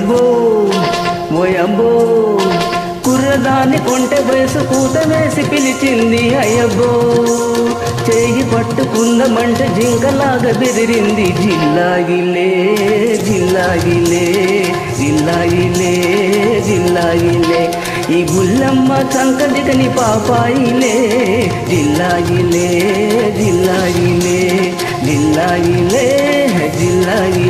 అబ్బో మోయబ్బో కుర్రదాన్ని కొంటె వయసు కూత వేసి పిలిచింది అయ్యబ్బో. చేయి పట్టుకుందమంటే జింకలాగా బెదిరింది. జిల్లాగిలే జిల్లాగిలే జిల్లాగిలే జిల్లాగిలే ఈ గుల్లమ్మ సంకటికని పాపాయిలే. జిల్లాగిలే జిల్లాగిలే జిల్లాగిలే జిల్లాగిలే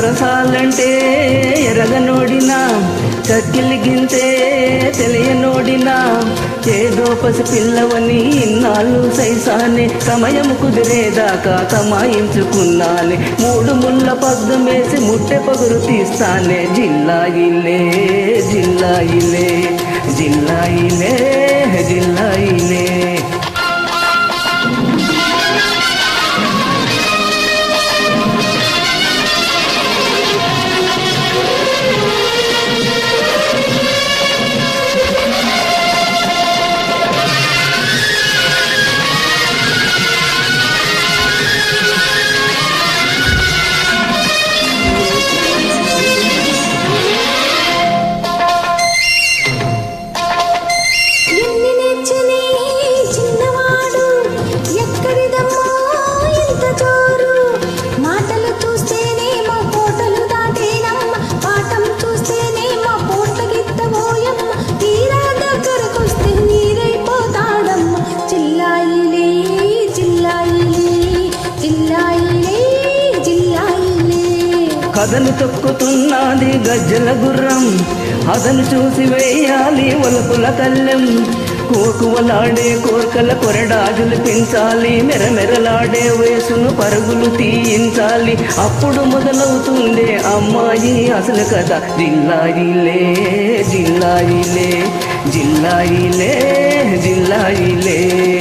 సరసాలంటే ఎరగనోడినా చక్కిలి గింతే తెలియనోడినా ఏదో పసి పిల్లవని ఇన్నాళ్ళు సైసానే సమయం కుదిరేదాకా తమాయించుకున్నానే. మూడు ముళ్ళ పద్దం ముట్టె పగురు తీస్తానే. జిల్లాయిలే జిల్లాయిలే జిల్లాయిలే జిల్లాయిలే కథలు తొక్కుతున్నది గజ్జల గుర్రం. అదను చూసి వేయాలి ఒలపుల కళ్ళెం కోకువలాడే కోర్కల కొరడాజులు పెంచాలి. మెరమెరలాడే వయసును పరుగులు తీయించాలి. అప్పుడు మొదలవుతుండే అమ్మాయి అసలు కథ. జిల్లాయిలే జిల్లాయిలే జిల్లాయిలే.